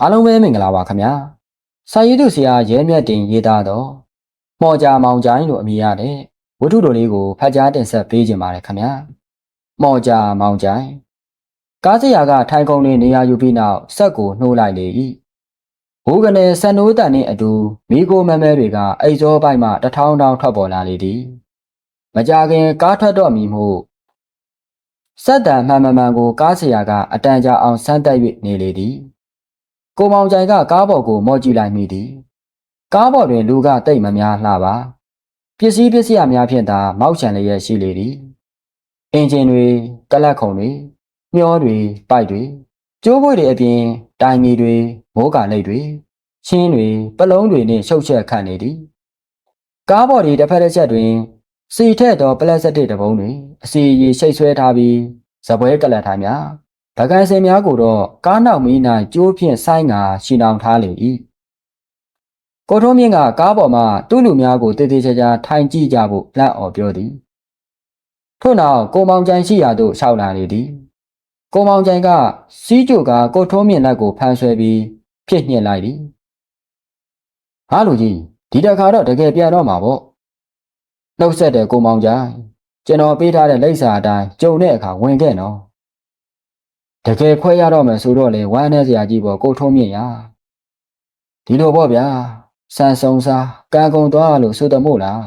အားလုံးပဲမင်္ဂလာပါခင်ဗျာစာရေးသူဆရာရဲမြတ်တင်ရေးသားတော့မော်ကြာမောင်ကြိုင်းလို့အမည်ရတဲ့ဝတ္ထုတော်လေးကိုဖတ်ကြားတင်ဆက်ပေးခြင်းပါတယ်ခင်ဗျာမော်ကြာမောင်ကြိုင်းကားစရာကထိုင်ကုန်လေးနေရာယူပြီးနောက်ဆက်ကိုနှိုးလိုက်လေ၏ဘိုးကနေစံနိုးတန်နှင့်အတူမိโกမမဲတွေကအိတ်စောပိုက်မှတထောင်းထောင်းထွက်ပေါ်လာလေသည်မကြခင်ကားထွက်တော့မည်မို့စက်တံမှန်မှန်မှန်ကိုကားစရာကအတန်ကြာအောင်ဆန်းတက်၍နေလေသည် ကိုမောင်ကြိုင်ကကားပေါ်ကိုမော့ကြည့်လိုက်မိသည်ကားပေါ်တွင်လူကတိတ်မများလှပါပစ္စည်းပစ္စည်းအများဖြင့်သာမောက်ချန်လျက်ရှိလေသည်အင်ဂျင်တွေကလတ်ခုံတွေမျောတွေပိုက်တွေကျိုးပွေတွေအပြင်တိုင်မီတွေမိုးကာလိတ်တွေချင်းတွေပလုံးတွေနှင့်ရှုပ်ချက်ခတ်နေသည်ကားပေါ်ဒီတစ်ဖက်တစ်ချက်တွင်စီထက်သောပလတ်စတစ်တပုံးတွင်အစီအရီရှိတ်ဆွဲထားပြီးဇပွဲကလတ်ထားများ ဗကန်စင်များကိုတော့ကားနောက်မီး၌ကျိုးဖြင့်ဆိုင်းငါရှင်းအောင်ထားလေ၏ကိုထုံးမြင့်ကကားပေါ်မှသူ့လူများကိုတည်တည်ချာချာထိုင်ကြည့်ကြဖို့လန့်အော်ပြောသည်ထို့နောက်ကိုမောင်ကြိုင်ရှိရာသို့ရှောက်လာလေသည်ကိုမောင်ကြိုင်ကစီးကြိုကကိုထုံးမြင့်လက်ကိုဖမ်းဆွဲပြီးဖြစ်ညှစ်လိုက်သည်ဟာလူကြီးဒီတခါတော့တကယ်ပြန်တော့မှာပေါ့နှုတ်ဆက်တဲ့ကိုမောင်ကြိုင်ကျွန်တော်ပေးထားတဲ့လိပ်စာအတိုင်းကြုံတဲ့အခါဝင်ခဲ့နော် တကယ်ခွဲရတော့မယ်ဆိုတော့လေဝမ်းနဲ့စရာကြီးပေါ့ကိုထုံးမြင့်ရဒီလိုပေါ့ဗျာစံစုံစားကံကုံသွားလို့ဆိုတမို့လား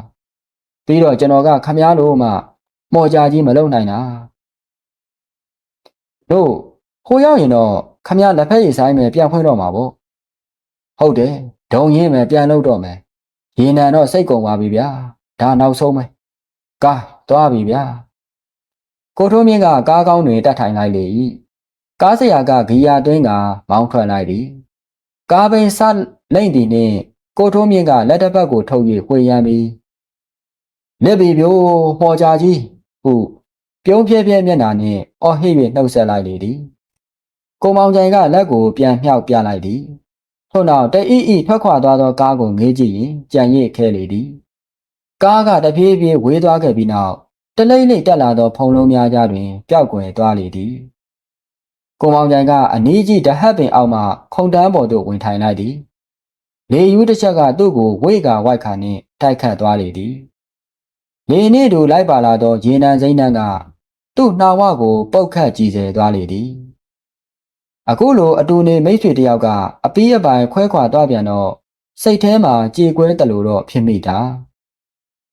ပြီးတော့ကျွန်တော်ကခမားလို့မှမော်ကြကြီးမလုံနိုင်တာတို့ဟိုရောက်ရင်တော့ခမားလက်ဖက်ရည်ဆိုင်မယ်ပြန်ဖွင့်တော့မှာပေါ့ဟုတ်တယ်ဒုံရင်းမယ်ပြန်လုပ်တော့မယ်ရေနံတော့စိတ်ကုန်ပါပြီဗျာဒါနောက်ဆုံးပဲကားသွားပြီဗျာကိုထုံးမြင့်ကကားကောင်းတွေတတ်ထိုင်လိုက်လေ၏ ကားစရာကဂီယာတွင်းကမောင်းထွက်လိုက်သည်ကားပင်စလိမ့်သည်နှင့်ကိုထုံးမြင့်ကလက်တစ်ပတ်ကိုထုတ်၍ဝှေ့ရမ်းပြီးလက်ပြီပြိုးဟော်ကြကြီးဟုပြုံးပြဲပြဲမျက်နှာနှင့်အော်ဟစ်၍နှုတ်ဆက်လိုက်လေသည်ကိုမောင်ကြိုင်ကလက်ကိုပြန်မြှောက်ပြလိုက်သည်ထို့နောက်တအီအီထွက်ခွာသွားသောကားကိုငေးကြည့်ရင်ကြံရစ်ခဲလေသည်ကားကတပြေးပြေးဝေးသွားခဲ့ပြီးနောက်တလိမ့်လိမ့်တက်လာသောဖုံလုံးများကြားတွင်ပျောက်ကွယ်သွားလေသည် ကိုမောင်ကြိုင်ကအနီးကြီးတဟတ်ပင်အောက်မှခုံတန်းပေါ်သို့ဝင်ထိုင်လိုက်သည်လေယူးတစ်ချက်ကသူ့ကိုဝိတ်ကဝိုက်ခါနှင့်တိုက်ခတ်သွားလေသည်လေနှင့်တူလိုက်ပါလာသောရေနံစိမ့်နှန်းကသူ့နှာဝကိုပုတ်ခတ်ကြည်စဲသွားလေသည်အခုလိုအတူနေမိတ်ဆွေတယောက်ကအပီးအပိုင်ခွဲခွာသွားပြန်တော့စိတ်ထဲမှာကြေကွဲတလို့တော့ဖြစ်မိတာ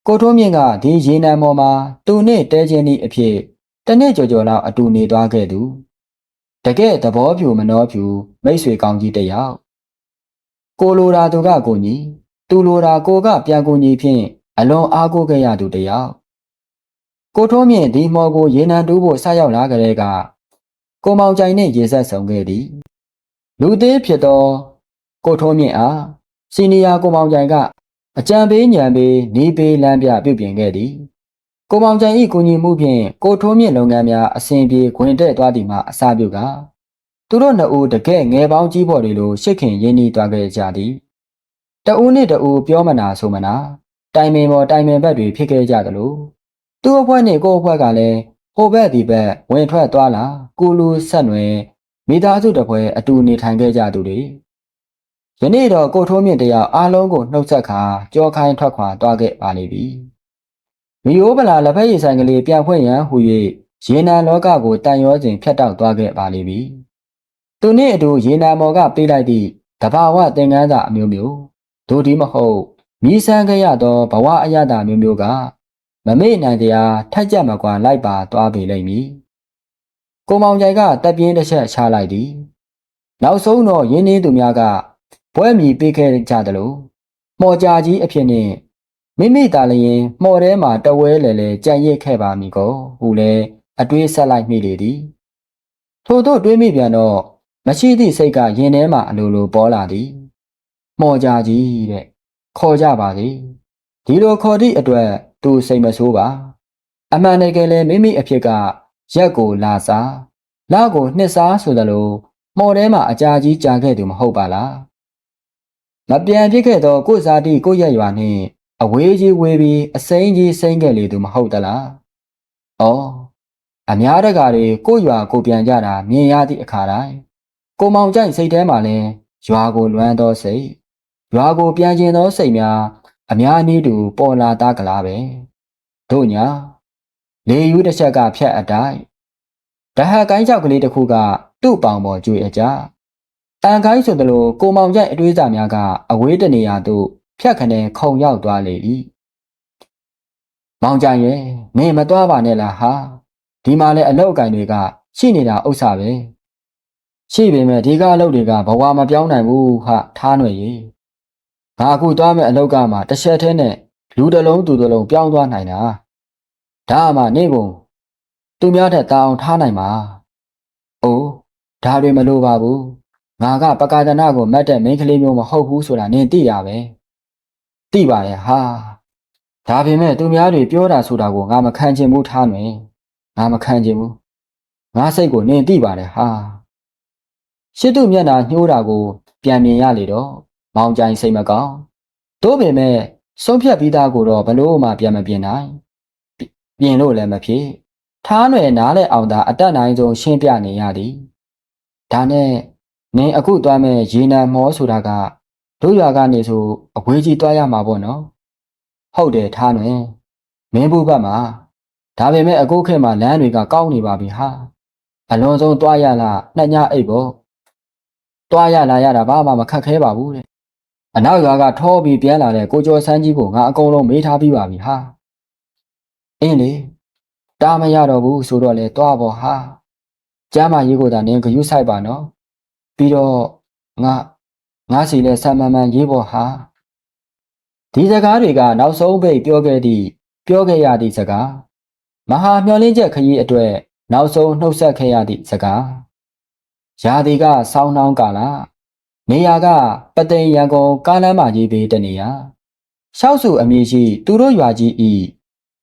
ကိုထုံးမြင့်ကဒီရေနံပေါ်မှာသူနဲ့တဲချင်းဤအဖြစ်တနေ့ကြော်ကြော်လောက်အတူနေသွားခဲ့သူ တကယ်သဘောဖြူမနှောဖြူမိတ်ဆွေကောင်းကြီးတစ်ယောက်ကိုလိုရာသူကကိုညီသူလိုရာကိုကပြန်ကိုညီဖြင့်အလွန်အားကိုးခဲ့ရသူတစ်ယောက်ကိုထုံးမြင့်ဒီမော်ကိုရေနံတူးဖို့ဆက်ရောက်လာကြတဲ့ကကိုမောင်ကြိုင်နဲ့ရေဆက်ဆောင်ခဲ့သည်လူသေးဖြစ်သောကိုထုံးမြင့်အားစီနီယာကိုမောင်ကြိုင်ကအကြံပေးညံပေးနေပေးလမ်းပြပြုပြင်ခဲ့သည် ကိုမောင်ကြိုင်၏ကိုညီမှုဖြင့်ကိုထိုးမြင့်လုပ်ငန်းများအစဉ်ပြေခွင်တဲ့သွားသည်မှအစပြုကသူတို့နှစ်ဦးတကယ်ငယ်ပေါင်းကြီးဖော်တွေလိုရှစ်ခင်ရင်းနှီးသွားခဲ့ကြသည်တဦးနှင့်တဦးပြောမနာဆိုမနာတိုင်ပင်ပေါ်တိုင်ပင်ဘက်တွေဖြစ်ခဲ့ကြသလိုသူ့အဖွဲ့နှင့်ကိုယ့်အဖွဲ့ကလည်းဟိုဘက်ဒီဘက်ဝင်ထွက်သွားလာကူလူဆက်နွယ်မိသားစုတစ်ဖွဲ့အတူနေထိုင်ခဲ့ကြသူတွေယနေ့တော့ကိုထိုးမြင့်တယောက်အားလုံးကိုနှုတ်ဆက်ခါကြောခိုင်းထွက်ခွာသွားခဲ့ပါလိမ့်ပြီ မီယိုးဗလာလက်ဖက်ရည်ဆိုင်ကလေးပြန်ဖွင့်ရန်ဟူ၍ရေနံလောကကိုတန်ရောစဉ်ဖြတ်တောက်သွားခဲ့ပါလိမ့်ပြီသူနှင့်အတူရေနံမော်ကပေးလိုက်သည့်တဘာဝသင်္ကန်းစာအမျိုးမျိုးဒိုဒီမဟုတ်မိဆန်းခဲ့ရသောဘဝအယတာမျိုးမျိုးကမမေ့နိုင်တရားထက်ကြမကွာလိုက်ပါသွားပေလိမ့်မည်ကိုမောင်ကြိုင်ကတက်ပြင်းတစ်ချက်ချလိုက်သည်နောက်ဆုံးတော့ရင်းနှင်းသူများကဘွဲမီပေးခဲ့ကြသလိုမော်ကြာကြီးအဖြစ်နဲ့ မိမိသာလျင်မှော်ထဲမှာတဝဲလေလေကြံ့ရစ်ခဲ့ပါမည်ကိုဟုလဲအတွေးဆက်လိုက်မိလေသည်ထို့သို့တွေးမိပြန်တော့မရှိသည့်စိတ်ကရင်ထဲမှာအလိုလိုပေါ်လာသည်မော်ကြာကြီးတဲ့ခေါ်ကြပါစေဒီလိုခေါ်သည့်အတွက်သူစိတ်မဆိုးပါ အမှန်တကယ်လဲမိမိအဖြစ်ကရက်ကိုလာစားလကိုနှစ်စားဆိုသလိုမော်ထဲမှာအကြာကြီးကြာခဲ့သူမဟုတ်ပါလားမပြန်ဖြစ်ခဲ့သောကိုဇာတိကိုရက်ရွာနှင့် အဝေးကြီးဝေးပြီးအစိမ်းကြီးစိမ့်ခဲ့လေသူမဟုတ်သလား။အော်အများတကာတွေကိုရွာကိုပြန်ကြတာမြင်ရသည့်အခါတိုင်းကိုမောင်ကြိုက်စိတ်ထဲမှာလဲရွာကိုလွမ်းသောစိတ်ရွာကိုပြန်ကျင်သောစိတ်များအများနည်းတူပေါ်လာသားကလားပဲတို့ညာလေယူတစ်ချက်ကဖြတ်အတိုင်းတဟကိုင်းကြောက်ကလေးတစ်ခုကသူ့ပေါင်ပေါ်ကျွေအကြအန်ကိုင်းဆိုသလိုကိုမောင်ကျိုက်အတွေးစားများကအဝေးတနေရာသို့ ဖြတ်ခနဲခုံရောက်သွားလေ၏မောင်ကျိုင်ရဲ့မင်းမသွားပါနဲ့လားဟာဒီမှာလဲအလောက်အကင်တွေကရှိနေတာဥစ္စာပဲရှိပေမဲ့ဒီကအလုပ်တွေကဘဝမပြောင်းနိုင်ဘူးဟာထားຫນွေရေငါအခုသွားမဲ့အလောက်ကမှတစ်ချက်တည်းနဲ့လူတစ်လုံးသူတစ်လုံးပြောင်းသွားနိုင်တာဒါမှနေကုန်သူများတဲ့တာအောင်ထားနိုင်မှာအိုးဒါတွေမလိုပါဘူးငါကပကာဒနာကိုမတ်တဲ့မိန်းကလေးမျိုးမဟုတ်ဘူးဆိုတာနင်သိတာပဲ သိပါတယ်ဟာဒါပေမဲ့သူများတွေပြောတာဆိုတာကိုငါမခံချင်ဘူးထားမယ်ငါမခံချင်ဘူးငါစိတ်ကိုနင်သိပါတယ်ဟာရှစ်သူမျက်နှာညှိုးတာကို ပြန်မြင်ရလေတော့မောင်ကြိုင်စိတ်မကောင်းတို့ပေမဲ့ဆုံးဖြတ်ပြီးသားကိုတော့ဘလို့မှပြန်မပြင်နိုင်ပြင်လို့လည်းမဖြစ်ထားနယ်နားလဲအောင်သာအတက်နိုင်ဆုံးရှင်းပြနေရသည်ဒါနဲ့နင်အခုသွားမဲ့ရေနံမောဆိုတာက တို့ရွာကနေဆိုအဝေးကြီးသွားရမှာပေါ့နော်ဟုတ်တယ်ထားနယ်မင်းဘူးဘက်မှာဒါပေမဲ့အခုခေတ်မှာလမ်းတွေကကောင်းနေပါပြီဟာအလွန်ဆုံးသွားရလားနှစ်ညအိတ်ပေါ့သွားရလာရတာဘာမှမခက်ခဲပါဘူးတဲ့အနောက်ရွာကထောပြီးပြန်လာတဲ့ကိုကျော်စန်းကြီးကိုငါအကုန်လုံးမေးထားပြီးပါပြီဟာအင်းလေတားမရတော့ဘူးဆိုတော့လေတွားပေါ်ဟာကျမ်းမာရေးကိုသာနင်းဂယုဆိုင်ပါနော်ပြီးတော့ငါ ငါစီလဲဆမ်းမမှန်ရေးပေါ်ဟာဒီစကားတွေကနောက်ဆုံးပိတ်ပြောခဲ့သည့်ပြောခဲ့ရသည့်စကားမဟာမျောလင်းချက်ခရီးအတွက်နောက်ဆုံးနှုတ်ဆက်ခဲ့ရသည့်စကားရာသီကဆောင်းနှောင်းကာလနေရာကပသိမ်ရန်ကုန်ကားလမ်းမကြီးဘေးတနေရာရှောက်စုအမည်ရှိ သူတို့ရွာကြီးဤ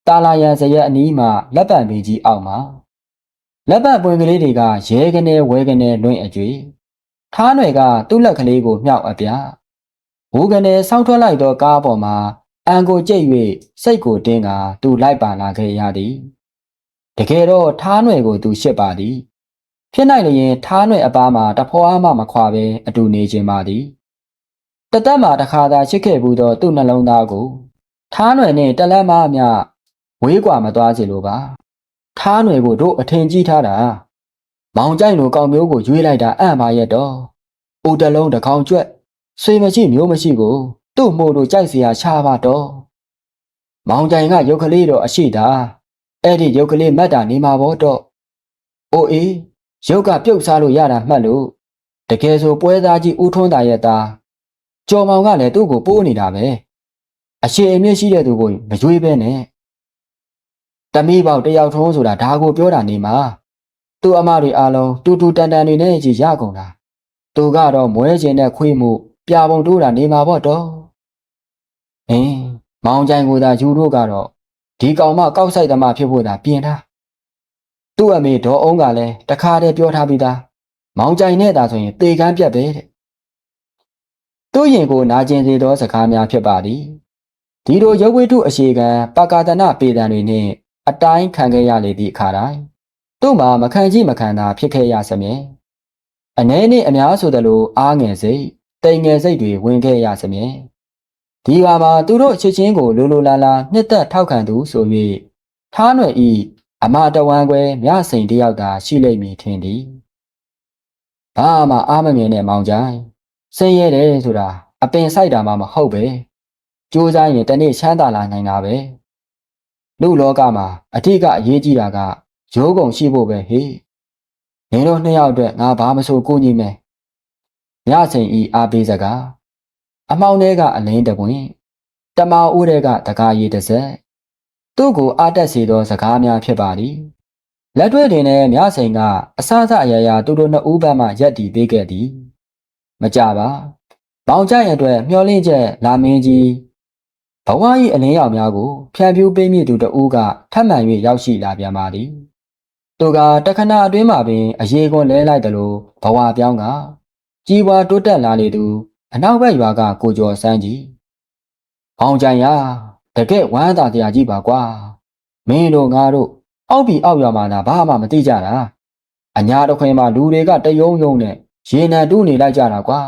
တာလာရန်စရက်အနီးမှာလက်ပံပင်ကြီးအောက်မှာလက်ပံပွင့်ကလေးတွေကရဲကနေဝဲကနေလွင့်အကျွေ ထားနွယ်ကသူ့လက်ကလေးကိုမြှောက်အပြဝူကနေစောင်းထွက်လိုက်သောကားပေါ်မှာအန်ကိုကြိတ်၍စိတ်ကိုတင်းကသူလိုက်ပါလာခဲ့ရသည်တကယ်တော့ထားနွယ်ကိုသူရှစ်ပါသည်ဖြစ်နိုင်လျင်ထားနွယ်အပားမှာတဖွာမှမခွာပဲအတူနေခြင်းပါသည်တသက်မှာတခါသာချစ်ခဲ့ဘူးသောသူ့နှလုံးသားကိုထားနွယ်နှင့်တလန်းမအမြဝေးကွာမသွားစေလိုပါထားနွယ်ကိုတို့အထင်ကြီးထားတာ မောင်ကြိုက်လိုကောင်မျိုးကိုရွေးလိုက်တာအံ့ပါရဲ့တော့အိုတလုံးတကောင်ကျွက်ဆွေမရှိမျိုးမရှိကိုသူ့မို့တို့ကြိုက်เสียရှားပါတော့မောင်ကြိုင်ကရုပ်ကလေးတော့အရှိတာအဲ့ဒီရုပ်ကလေးမတ်တာနေမှာပေါ့တော့အိုအေးရုပ်ကပြုတ်စားလို့ရတာမှတ်လို့တကယ်ဆိုပွဲသားကြီးဦးထွန်းတာရဲ့သားကျော်မောင်ကလည်းသူ့ကိုပိုးနေတာပဲအရှိအမြင့်ရှိတဲ့သူကိုမရွေးပဲနဲ့တမိပေါက်တယောက်ထုံးဆိုတာဒါကိုပြောတာနေမှာ သူ့အမတွေအားလုံးတူတူတန်တန်နေနဲ့ကြီးရကုန်တာသူကတော့မွဲကျင်တဲ့ခွေးမှုပြပုံတိုးတာနေမှာပေါ့တော့အင်းမောင်ကြိုင်ကိုသာယူတို့ကတော့ဒီကောင်မကောက်ဆိုင်သမားဖြစ်ဖို့သာပြင်ထားသူ့အမေဒေါ်အောင်ကလည်းတခါတည်းပြောထားပြီးသားမောင်ကြိုင်နဲ့သာဆိုရင်တေကန်းပြတ်ပဲတဲ့သူ့ရင်ကိုနာကျင်စေသောစကားများဖြစ်ပါသည်ဒီလိုရုပ်ဝိတုအရှိကံပကာဒနာပေတံတွေနှင့်အတိုင်းခံခဲ့ရလေသည့်အခါတိုင်း သူ့မှာမခံကြည့်မခံသာဖြစ်ခဲ့ရစမြဲအ ਨੇ နှင့်အများဆိုသလိုအားငယ်စိတ်တိမ်ငယ်စိတ်တွေဝင်ခဲ့ရစမြဲဒီပါမှာသူတို့ချစ်ချင်းကိုလိုလိုလားလားနှစ်သက်ထောက်ခံသူဆို၍ထားຫນွယ်ဤအမတဝမ်းခွဲမြစိန်တယောက်သာရှိလိမ့်မည်ထင်သည်ဘာမှအားမမြင်တဲ့မောင်ကြိုင်စိတ်ရဲတယ်ဆိုတာအပင်ဆိုင်တာမှမဟုတ်ပဲကြိုးစားရင်တနေ့ချမ်းသာလာနိုင်တာပဲလူလောကမှာအထစ်ကအရေးကြီးတာက ရိုးကုန်ရှိဖို့ပဲဟေ့နင်တို့နှစ်ယောက်အတွက်ငါဘာမဆိုကိုညီမယ်ညချိန်ဤအားပေးစကားအမောင်းထဲကအလင်းတပွင့်တမောင်ဦးထဲကတကားရည်တစ်စက်သူ့ကိုအားတက်စေသောစကားများဖြစ်ပါသည်လက်တွေ့တင်တဲ့မြစိန်ကအစအစအရာရာသူတို့နှစ်ဦးဘက်မှရက်တီပေးခဲ့သည်မကြပါဘောင်ကြရဲ့အတွက်မျောလင့်ချက်လာမင်းကြီးဘဝ၏အလင်းရောင်များကိုဖြန့်ဖြူးပေးမိသူတဦးကထပ်မံ၍ရောက်ရှိလာပြန်ပါသည် သူကတခဏအတွင်းမှာပင်အရေးကွန်လဲလိုက်တယ်လို့ဘဝပြောင်းကကြီးပွားတိုးတက်လာလေသူအနောက်ဘက်ရွာကကိုကျော်စန်းကြီး။ဘောင်ကြိုင်ရတကယ်ဝမ်းသာတရားကြီးပါကွာ။မင်းတို့ငါတို့အောက်ပြီအောက်ရွာမှာနာဘာမှမသိကြတာ။အညာတစ်ခွင်မှာလူတွေကတယုံယုံနဲ့ရေနံတူးနေလိုက်ကြတာကွာ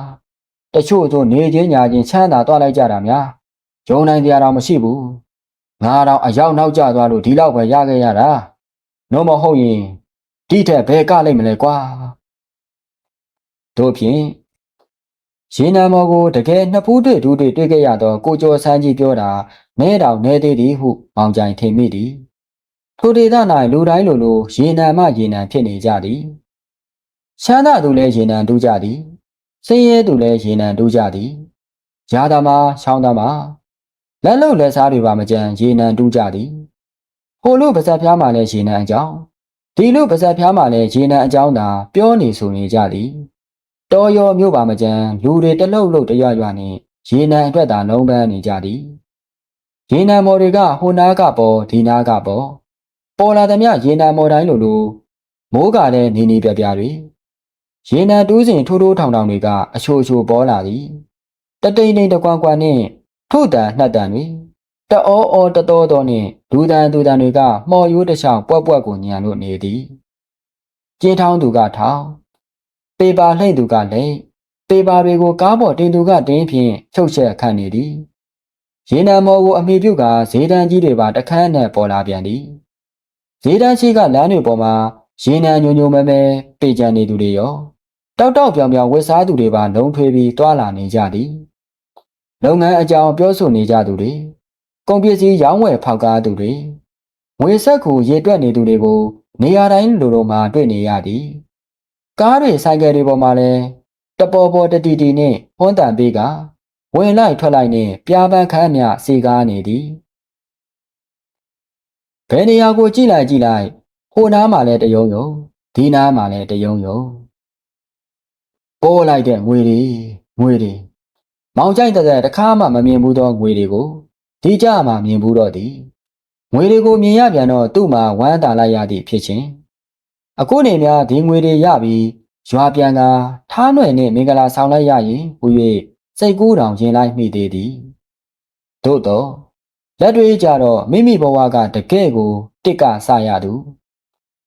တချို့ဆိုနေချင်းညာချင်းချမ်းသာသွားလိုက်ကြတာများယုံနိုင်တရားတော့မရှိဘူးငါတော့အရောက်နောက်ကျသွားလို့ဒီလောက်ပဲရခဲ့ရတာ နှုံးမဟုတ်ရင်ဒီထက်ဘယ်ကလိုက်မလဲကွာတို့ဖြင့်ရေနံမော်ကိုတကယ်နှစ်ဖူးတွေ့ဒူးတွေ့တွေ့ခဲ့ရတော့ကိုကျော်ဆန်းကြီးပြောတာနဲတောင်နဲသေးသည်ဟုမောင်ကြိုင်ထင်မိသည်ထိုဒေသ၌လူတိုင်းလိုလိုရေနံမှရေနံဖြစ်နေကြသည်ရှမ်းသာသူလည်းရေနံတူးကြသည်စင်းရဲသူလည်းရေနံတူးကြသည်ရာသမားချောင်းသမားလက်လုံလက်စားတွေပါမကြံရေနံတူးကြသည် ဟိုလူပါဇက်ဖျားမှလည်းရေနံအကြောင်းဒီလူပါဇက်ဖျားမှလည်းရေနံအကြောင်းသာပြောနေဆိုနေကြသည်တော်ရောမြို့ပါမကြံလူတွေတလှုပ်လှုပ်တရွရွနဲ့ရေနံအတွက်သာလုံးပန်းနေကြသည်ရေနံမော်တွေကဟိုနားကပေါ်ဒီနားကပေါ်ပေါ်လာသည်မြရေနံမော်တိုင်းလိုလိုမိုးကလည်းနေနေပြပြတွေရေနံတူးစဉ်ထိုးထိုးထောင်ထောင်တွေကအချိုချိုပေါ်လာသည်တတိန်တိန်တကွမ်ကွမ်နဲ့ထို့တန်နှက်တန်တွေ တအောအောတတော်တော်နဲ့ဒူတန်ဒူတန်တွေကမှော်ရိုးတစ်ချောင်းပွက်ပွက်ကိုညံလို့နေသည်ကျင်းထောင်းသူကထောင်းပေပါလှိမ့်သူကလှိမ့်ပေပါတွေကိုကားပေါ်တင်သူကတင်းဖြင့်ချုပ်ချက်ခန့်နေသည်ရေနံမော်ကိုအမိပြုတ်ကဈေးတန်းကြီးတွေပါတခန်းနဲ့ပေါ်လာပြန်သည်ဈေးတန်းရှိကလမ်းတွေပေါ်မှာရေနံညိုညိုမဲမဲပေကြံနေသူတွေရောတောက်တောက်ပြောင်ပြောင်ဝစ်စားသူတွေပါလုံထွေးပြီးတွာလာနေကြသည်လုပ်ငန်းအကြောင်းပြောဆိုနေကြသူတွေ ကုန်ပစ္စည်းရောင်းဝယ်ဖောက်ကားသူတွေငွေဆက်ကူရေတွက်နေသူတွေကိုနေရာတိုင်းလိုလိုမှာတွေ့နေရသည်ကားတွေဆိုင်ကယ်တွေပေါ်မှာလည်းတပေါ်ပေါ်တတီတီနဲ့ဟွန်းတန်ပေးကဝင်လိုက်ထွက်လိုက်နဲ့ပြားပန်းခန်းမြစီကားနေသည်ဘယ်နေရာကိုကြည့်လိုက်ကြည့်လိုက်ဟိုနားမှာလည်းတယုံယုံဒီနားမှာလည်းတယုံယုံပိုးလိုက်တဲ့ငွေတွေငွေတွေမောင်ကြိုက်တဲ့တခါမှမမြင်ဘူးသောငွေတွေကို ဒီကြမှမြင်ဘူးတော့သည်ငွေတွေကိုမြင်ရပြန်တော့သူ့မှာဝမ်းတာလိုက်ရသည့်ဖြစ်ချင်းအခုနေများဒီငွေတွေရပြီးရွာပြန်ကထားနွယ်နှင့်မင်္ဂလာဆောင်လိုက်ရရင်ဟူ၍စိတ်ကူးတောင်ရင်လိုက်မိသေးသည်သို့တော့လက်တွေကြတော့မိမိဘဝကတကယ့်ကို တစ်ကဆရသူ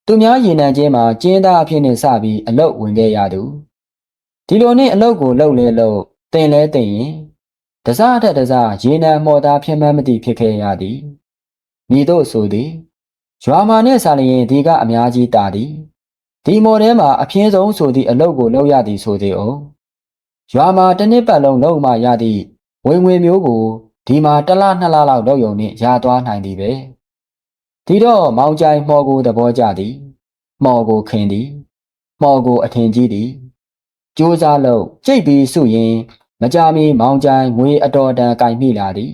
သူများရင်နံချင်းမှာကျင်းသားအဖြစ်နဲ့စပြီးအလုတ်ဝင်ခဲ့ရသူဒီလိုနဲ့အလုတ်ကိုလှုပ်လဲလှုပ်တင်လဲတင်ရင် တစားထက်တစားရေနံမော်သားဖြစ်မှန်းမသိဖြစ်ခဲ့ရသည်မိတို့ဆိုသည်ရွာမာနဲ့စာလျင်ဒီကအများကြီးတာသည်ဒီမော်ထဲမှာအပြင်းဆုံးဆိုသည့်အလုတ်ကိုလှုပ်ရသည်ဆိုသည်အောင်ရွာမှာတစ်နှစ်ပတ်လုံးလုံးမှရသည့်ဝင်ငွေမျိုးကိုဒီမှာတစ်လနှစ်လလောက်လုပ်ယုံနှင့်ရသွားနိုင်သည်ပဲဒီတော့မောင်ကြိုင်မှော်ကိုသဘောကျသည်မှော်ကိုခင်သည်မှော်ကိုအထင်ကြီးသည်ကြိုးစားလို့ကြိတ်ပြီးစုရင် မကြမီမောင်ကြိုင်ငွေအတော်တန်ကင်မိလာသည်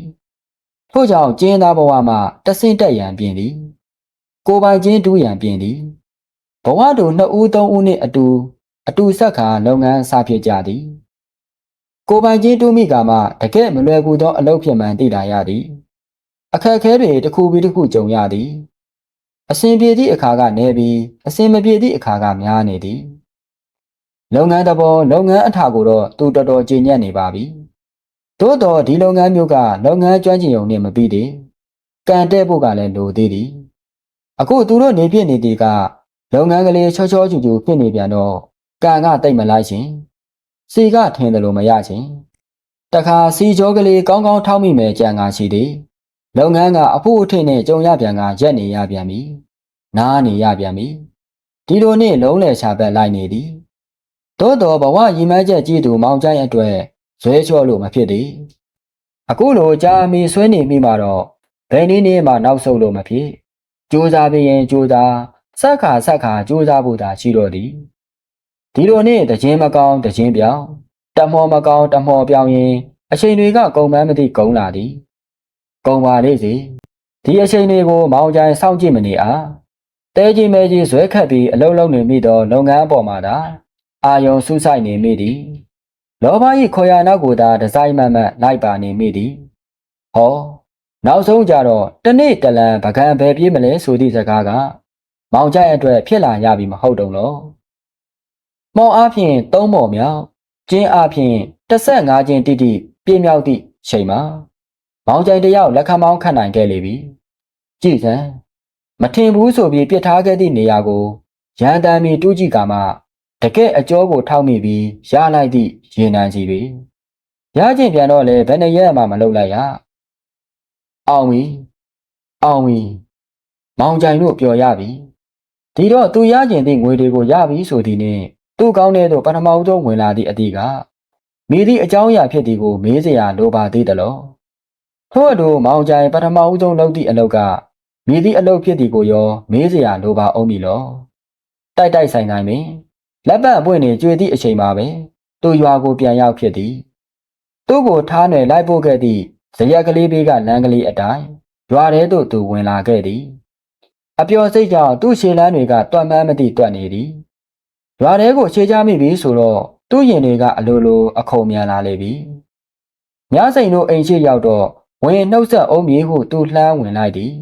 ထို့ကြောင့်ကျင်းသားဘဝမှာတဆင့်တက်ရန်ပြင်သည်ကိုပိုင်ချင်းတူးရန်ပြင်သည်ဘဝတို့နှစ်ဦးသုံးဦးနှင့်အတူ အတူဆက်ခါလုပ်ငန်းစဖြစ်ကြသည်ကိုပိုင်ချင်းတူးမိကမှတကယ်မလွယ်ကူသောအလုပ်ဖြစ်မှန်သိလာရသည်အခက်အခဲတွေတစ်ခုပြီးတစ်ခုကြုံရသည်အစဉ်ပြေသည့်အခါကနေပြီးအစဉ်မပြေသည့်အခါကများနေသည် လုပ်ငန်းတဘောလုပ်ငန်းအထာကိုတော့သူတော်တော်ကြည်ညက်နေပါပြီသို့တော့ဒီလုပ်ငန်းမျိုးကလုပ်ငန်းကျွမ်းကျင်ုံနဲ့မပြီးသေးကံတဲ့ဖို့ကလည်းလိုသေးသည်အခုသူတို့နေပြနေတီကလုပ်ငန်းကလေးချောချောချူချူဖြစ်နေပြန်တော့ကံကတိတ်မလိုက်ရှင်စီကထင်တယ်လို့မရချင်းတခါစီကြောကလေးကောင်းကောင်းထောက်မိမယ်ကြံကားရှိသည်လုပ်ငန်းကအဖို့အထင်နဲ့ကြုံရပြန်ကရက်နေရပြန်ပြီနားနေရပြန်ပြီဒီလိုနဲ့လုံးလေချပတ်လိုက်နေသည် သို့တော်ဘဝရည်မှန်းချက်ကြည့်သူမောင်ကျိုင်းအတွက်ဇွဲချော့လို့မဖြစ်သည်အခုလိုကြာမီဆွဲနေမိမှာတော့ဘယ်နည်းနည်းမှနောက်ဆုတ်လို့မဖြစ်ကြိုးစားပြီးရင်ကြိုးစားဆက်ခါဆက်ခါကြိုးစားဖို့သာရှိတော့သည်ဒီလိုနဲ့တခြင်းမကောင်းတခြင်းပြောင်းတမောမကောင်းတမောပြောင်းရင်အချိန်တွေကကုန်မှန်းမသိကုန်လာသည်ကုန်ပါလေစီဒီအချိန်တွေကိုမောင်ကြိုင်စောင့်ကြည့်မနေအားတဲကြီးမဲကြီးဇွဲခတ်ပြီးအလုံးလုံးနေမိသောလုပ်ငန်းအပေါ်မှာသာ အာယုံစူးစိုက်နေမိသည်လောဘ၏ခေါ်ရနောက်ကိုသာဒီဇိုင်းမတ်မတ်လိုက်ပါနေမိသည်ဟောနောက်ဆုံးကြတော့တနေ့တလန်ပကံပဲပြေးမလဲဆိုသည့်စကားကမောင်ကြိုက်အတွက်ဖြစ်လာရပြီမဟုတ်တုံလို့မောင်အားဖြင့်သုံးမော်မြောက်ကျင်းအားဖြင့်15ကျင်းတိတိပြည့်မြောက်သည့်ချိန်မှာမောင်ကြိုင်တယောက်လက်ခံမောင်းခတ်နိုင်ခဲ့လေပြီကြည်စံမထင်ဘူးဆိုပြီးပြစ်ထားခဲ့သည့်နေရာကိုရန်တမ်းမီတူးကြည့်ကမှ တကယ့်အကျော်ကိုထောက်မိပြီးရလိုက်သည့်ရေနံစီတွေရချင်းပြန်တော့လေဘယ်နှရက်မှမလုပ်လိုက်ရအောင်ပြီအောင်ပြီမောင်ကြိုင်တို့ပျော်ရပြီဒီတော့သူရချင်းသည့်ငွေတွေကိုရပြီဆိုသည်နှင့်သူ့ကောင်းတဲ့သို့ပထမဦးဆုံးဝင်လာသည့်အသည့်ကမိသည့်အကြောင်းအရာဖြစ်သည်ကိုမေးစရာလိုပါသေးသလားထို့အတူမောင်ကြိုင်ပထမဦးဆုံးလုပ်သည့်အလုပ်ကမိသည့်အလုပ်ဖြစ်သည်ကိုရော မေးစရာလိုပါအောင်ပြီလောတိုက်တိုက်ဆိုင်ဆိုင်ပင် လက်ပတ်အပွင့်နေကြွေသည့်အချိန်မှာပဲသူရွာကိုပြန်ရောက်ဖြစ်သည်သူ့ကိုထားနယ်လိုက်ပို့ခဲ့သည့်ဇရက်ကလေးဘေးကလမ်းကလေးအတိုင်းရွာထဲသို့သူဝင်လာခဲ့သည်အပျော်စိတ်ကြောင့်သူ့ရှေလန်းတွေကတွတ်မှန်းမသိတွတ်နေသည်ရွာထဲကိုခြေချမိပြီဆိုတော့သူ့ရင်တွေကအလိုလိုအခုံမြန်လာလေပြီညစိန်တို့အိမ်ရှိရောက်တော့ဝင်နှုတ်ဆက်အုံးမြေဟုသူလှမ်းဝင်လိုက်သည်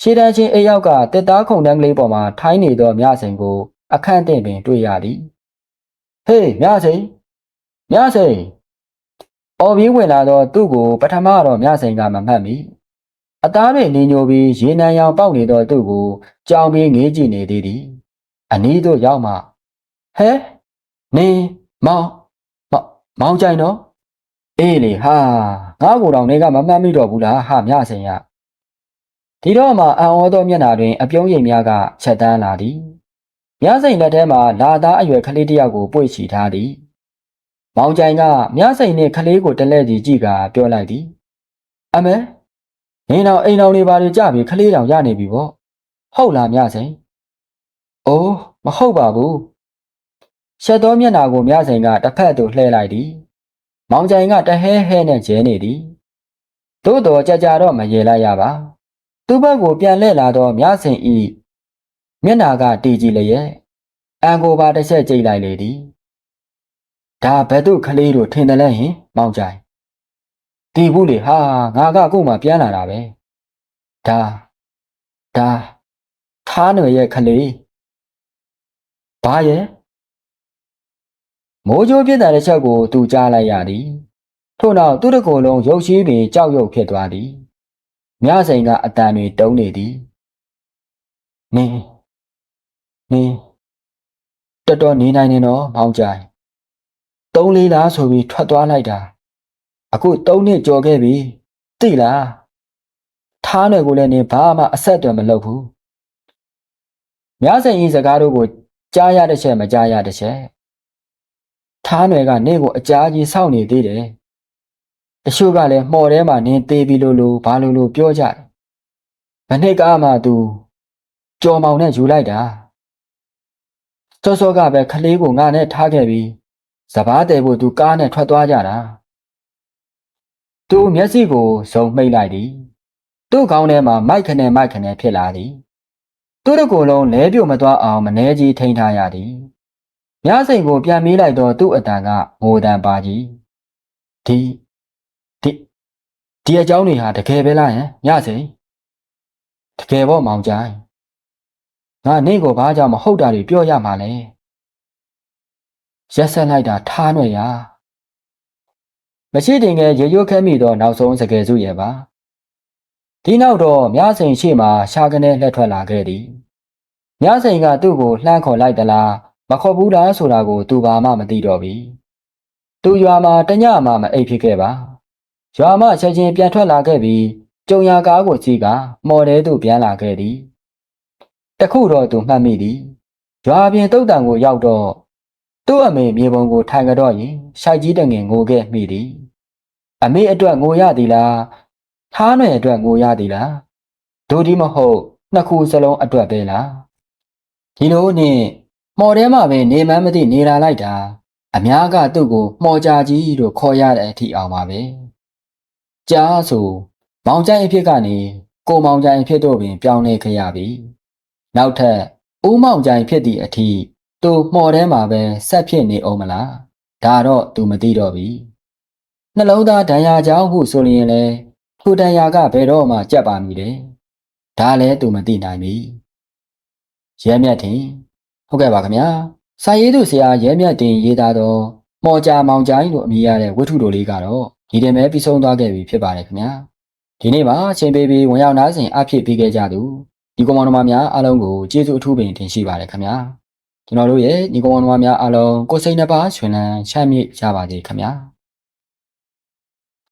ရှေတန်းချင်းအိမ်ရောက်ကတက်သားခုံတန်းကလေးပေါ်မှာထိုင်းနေသောမြစိန်ကို အခန့်တင်ပင်တွေ့ရသည်ဟေးမြစိန်မြစိန်အော်ပြီးဝင်လာတော့သူ့ကိုပထမတော့မြစိန်ကမမှတ်မိအသားတွေနင်းညိုပြီးရေနံရောင်ပေါက်နေတော့သူ့ကိုကြောင်ပြီးငေးကြည့်နေသေးသည်အနီးသို့ရောက်မှဟဲနေမောင်မောင်ကြိုင်တော့အေးလေဟာငါ့ကိုယ်တော်နေကမမှတ်မိတော့ဘူးလားဟာမြစိန်ရဒီတော့မှအံ့ဩသောမျက်နှာတွင် အပြုံးရိပ်များကချက်တန်းလာသည် မြစိန်လက်ထဲမှာလာသားအရွယ်ကလေးတစ်ယောက်ကိုပွေ့ချီထားသည်မောင်ကြိုင်ကမြစိန်နှင့်ကလေးကိုတလဲစီကြည့်ကပြောလိုက်သည်အမေနေတော့အိမ်တော်တွေဘာတွေကြပြီကလေးတောင်ရနေပြီပေါ့ဟုတ်လားမြစိန်အိုးမဟုတ်ပါဘူးရှက်သောမျက်နှာကိုမြစိန်ကတစ်ဖက်သို့လှည့်လိုက်သည်မောင်ကြိုင်ကတဟဲဟဲနဲ့ကျဲနေသည်သို့တော်ကြကြတော့မရေလိုက်ရပါသူ့ဘက်ကိုပြန်လှည့်လာတော့မြစိန်ဤ မျက်နှာကတီကြည့်လျက်အန်ကိုပါတစ်ချက်ကြိတ်လိုက်လေသည်ဒါဘယ်သူကလေးတို့ထင်တယ်လဲဟင်မောင်ကြိုင်တီဘူးလေဟာငါကကို့မှပြန်လာတာပဲဒါဒါထားနယ်ရဲ့ကလေးဘာရဲ့မိုးကြိုးပြစ်တဲ့ချက်ကိုသူကြားလိုက်ရသည်ထို့နောက်သူ့တကိုယ်လုံးရုပ်ရှိပင်ကြောက်ရွံ့ဖြစ်သွားသည်မြစိန်ကအတန်တွေတုံးနေသည်နင်း နင်းတော်တော်နေနိုင်နေတော့မောင်ကြိုင်သုံးလေးလားဆိုပြီးထွက်သွားလိုက်တာအခုသုံးနှစ်ကြော်ခဲ့ပြီသိလားထားနယ်ကိုလည်းနေဘာမှအဆက်အသွယ်မလုပ်ဘူးမြစိန်ဤစကားတို့ကိုကြားရတဲ့ချက်မကြားရတဲ့ချက်ထားနယ်ကနင့်ကိုအကြာကြီးစောင့်နေသေးတယ်တချို့ကလည်းမှော်ထဲမှာနင်းသေးပြီလို့လို့ဘာလို့လို့ပြောကြတယ်။မနှစ်ကမှသူကြော်မောင်နဲ့ယူလိုက်တာ။ စောစောကပဲခလေးကိုငါနဲ့ထားခဲ့ပြီးစပားတယ်ဖို့သူကားနဲ့ထွက်သွားကြတာ။သူမျက်စိကိုဇုံမှိတ်လိုက်သည်။သူ့ခေါင်းထဲမှာမိုက်ခနဲ့မိုက်ခနဲ့ဖြစ်လာသည်။သူ့တကူလုံးလဲပြုတ်မသွားအောင်မနှဲကြီးထိန်းထားရသည်။မြစိန်ကိုပြန်မေးလိုက်တော့သူ့အတန်ကငိုတန်ပါကြီး။ဒီဒီအကြောင်းတွေဟာတကယ်ပဲလားယင်ညစိန်တကယ်ပေါ့မောင်ကြိုင် ငါနင့်ကိုဘာကြောင့်မဟုတ်တာတွေပြောရမှာလဲရက်ဆက်လိုက်တာထားနှွယ်ရမရှိတင်ငယ်ရေရွတ်ခဲမိတော့နောက်ဆုံးစကယ်စုရဲ့ပါဒီနောက်တော့မြစိန်ရှိမှရှာကနေလှက်ထွက်လာခဲ့သည်မြစိန်ကသူ့ကိုလှမ်းခေါ်လိုက်သလားမခေါ်ဘူးလားဆိုတာကိုသူဘာမှမသိတော့ပြီသူရွာမှာတညမှမအိပ်ဖြစ်ခဲ့ပါရွာမှချက်ချင်းပြန်ထွက်လာခဲ့ပြီးကြုံရကားကိုကြည့်ကမော်တဲသို့ပြန်လာခဲ့သည် တခုတော့သူမှတ်မိသည်ရွာပြင်တုတ်တန်ကိုရောက်တော့သူ့အမေမြေပုံကိုထိုင်ကြတော့ရင်ရှိုက်ကြီးတငင်ငိုခဲ့မိသည်အမေအတွက်ငိုရသည်လားထားနယ်အတွက်ငိုရသည်လားဒိုဒီမဟုတ်နှစ်ခုစလုံးအတွက်ပဲလားဒီလိုနဲ့မော်တဲမှာပဲနေမှန်းမသိနေလာလိုက်တာအများကသူ့ကိုမှော်ကြကြီးလို့ခေါ်ရတဲ့အထိအောင်ပါပဲကြားဆိုမောင်ကြိုင်အဖြစ်ကနေကိုမောင်ကြိုင်အဖြစ်တို့ပင်ပြောင်းလဲခဲ့ရပြီ နောက်ထပ်ဦးမောင်ကြိုင်ဖြစ်သည့်အထိသူမှော်ထဲမှာပဲဆက်ဖြစ်နေအောင်မလားဒါတော့သူမသိတော့ပြီနှလုံးသားဒဏ်ရာကြောင့်ဟုဆိုရင်လေထိုဒဏ်ရာကဘယ်တော့မှကြက်ပါမည်လေဒါလည်းသူမသိနိုင်ပြီရဲမြတ်တင်ဟုတ်ကဲ့ပါခင်ဗျာစာရေးသူဆရာရဲမြတ်တင်ရေးသားသောမော်ကြမောင်ကြိုင်လို့အမည်ရတဲ့ဝတ္ထုတို့လေးကတော့ဒီတင်ပဲပြီးဆုံးသွားခဲ့ပြီဖြစ်ပါတယ်ခင်ဗျာဒီနေ့မှာအချိန်ပေးပြီးဝင်ရောက်နားဆင်အဖြစ်ပြီးခဲ့ကြသူ ဒီကောင်မတော်များအားလုံးကိုကျေးဇူးအထူးပင်တင်ရှိပါတယ်ခင်ဗျာကျွန်တော်တို့ရဲ့ဒီကောင်မတော်များအားလုံးကိုယ်စိတ်နှပါရှင်လန်းချမ်းမြေ့ကြပါစေခင်ဗျာ